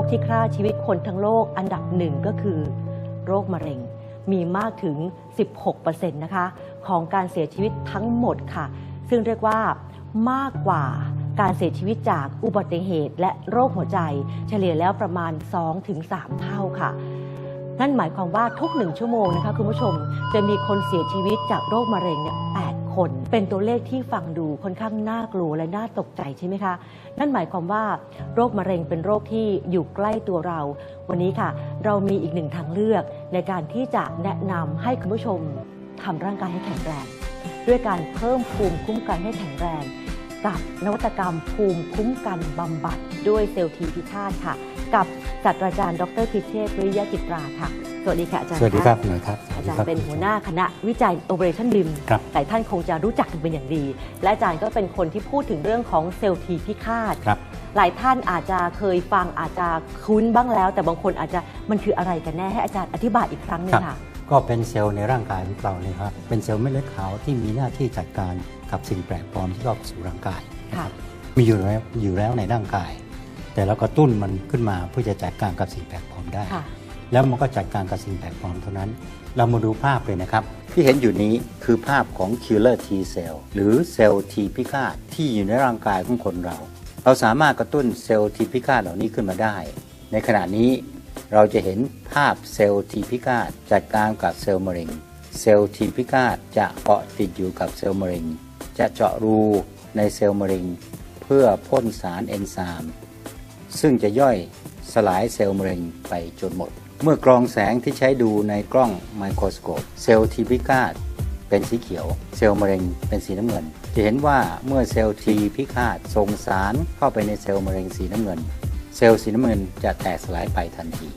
คที่ฆ่าชีวิตคนทั้งโลกอันดับหนึ่งก็คือ โรคมะเร็ง มีมากถึง 16%นะคะ ของการเสียชีวิตทั้งหมดค่ะ ซึ่งเรียกว่ามากกว่าการเสียชีวิตจากอุบัติเหตุและโรคหัวใจ เฉลี่ยแล้วประมาณ 2-3 เท่าค่ะ นั่นหมายความว่าทุกหนึ่งชั่วโมงนะคะคุณผู้ชมจะมีคนเสียชีวิตจากโรคมะเร็งเนี่ย8 คน เป็นตัวเลขที่ฟังดูค่อนข้างน่ากลัวและน่าตกใจใช่ไหมคะ นั่นหมายความว่าโรคมะเร็งเป็นโรคที่อยู่ใกล้ตัวเรา วันนี้ค่ะ เรามีอีกหนึ่งทางเลือกในการที่จะแนะนำให้คุณผู้ชมทำร่างกายให้แข็งแรง ด้วยการเพิ่มภูมิคุ้มกันให้แข็งแรง กับนวัตกรรมภูมิคุ้มกันบำบัดด้วยเซลล์ทีพิฆาตค่ะ กับศาสตราจารย์ ดรพิเชษฐ์วิริยจิตราค่ะ สวัสดีค่ะอาจารย์สวัสดีะครับหน่อยครับอาจารย์เป็นหัวหน้าคณะวิจัย Operation BIM ครับหลายท่านคงจะรู้จักกันเป็นอย่างดี และอาจารย์ก็เป็นคนที่พูดถึงเรื่องของเซลล์ทีพิฆาตครับหลายท่านอาจจะเคยฟังอาจจะคุ้นบ้างแล้ว แต่บางคนอาจจะมันคืออะไรกันแน่ให้อาจารย์อธิบายอีกครั้งหนึงค่ะ ก็เป็นเซลล์ในร่างกายของเราเนี่ยครับ เป็นเซลล์เม็ดเลือดขาวที่มีหน้าที่จัดการกับสิ่งแปลกปลอมที่เข้าสู่ร่างกายค่ะมีอยู่แล้วอยู่แล้วในร่างกาย แต่เรากระตุ้นมันขึ้นมาเพื่อจะจัดการกับสิ่งแปลกปลอมได้ค่ะแล้วมันก็จัดการกับสิ่งแปลกปลอมเท่านั้น เรามาดูภาพเลยนะครับ ที่เห็นอยู่นี้คือภาพของ killer T cell หรือเซลล์ T พิฆาตที่อยู่ในร่างกายของคนเรา เราสามารถกระตุ้นเซลล์ T พิฆาตเหล่านี้ขึ้นมาได้ ในขณะนี้ เราจะเห็นภาพเซลล์ T พิฆาตจัดการกับเซลล์มะเร็ง เซลล์ T พิฆาตจะเกาะติดอยู่กับเซลล์มะเร็ง จะเจาะรูในเซลล์มะเร็ง เพื่อพ่นสารเอนไซม์ซึ่งจะย่อยสลายเซลล์มะเร็งไปจนหมด เมื่อกรองแสงที่ใช้ดูในกล้องไมโครสโคปเซลล์ทีพิฆาตเป็นสีเขียว เซลล์มะเร็งเป็นสีน้ำเงิน จะเห็นว่าเมื่อเซลล์ทีพิฆาตส่งสารเข้าไปในเซลล์มะเร็งสีน้ำเงิน เซลล์สีน้ำเงินจะแตกสลายไปทันที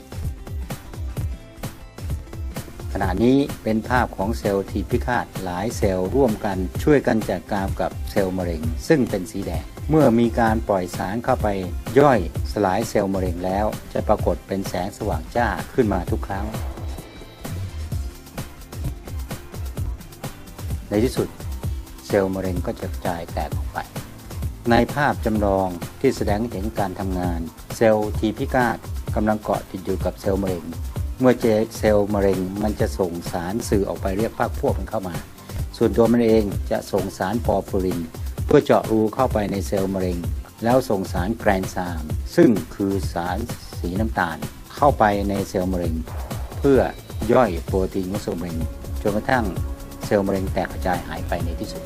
ณะนี้เป็นภาพของเซลล์ทีพิฆาตหลายเซลล์ร่วมกันช่วยกันจัดการกับเซลล์มะเร็ง ซึ่งเป็นสีแดง เมื่อมีการปล่อยสารเข้าไปย่อยสลายเซลล์มะเร็งแล้ว จะปรากฏเป็นแสงสว่างจ้าขึ้นมาทุกครั้ง ในที่สุดเซลล์มะเร็งก็จะกระจายแตกออกไป ในภาพจำลองที่แสดงเห็นการทำงาน เซลล์ทีพิฆาตกำลังเกาะติดอยู่กับเซลล์มะเร็ง เมื่อเจเซลล์มะเร็งมันจะส่งสารสื่อออกไปเรียกพรรคพวกมันเข้ามา ส่วนตัวมันเองจะส่งสารปอร์ฟิริน เพื่อเจาะรูเข้าไปในเซลล์มะเร็ง แล้วส่งสารแกรนซาม ซึ่งคือสารสีน้ำตาล เข้าไปในเซลล์มะเร็ง เพื่อย่อยโปรตีนของเซลล์มะเร็งจนกระทั่งเซลล์มะเร็งแตกกระจายหายไปในที่สุด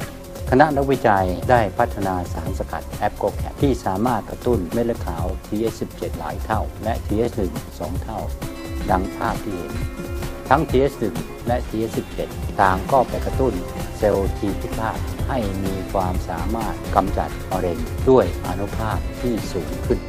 คณะนักวิจัยได้พัฒนาสารสกัดแอปโกแคที่สามารถกระตุ้นเม็ดเลือดขาว TH17 หลายเท่า และ TH1 2 เท่า ดังภาพที่เห็น ทั้ง TS1 และ TS17 ต่างก็ไปกระตุ้นเซลล์ T พิฆาตให้มีความสามารถกำจัดมะเร็งด้วยอานุภาพที่สูงขึ้น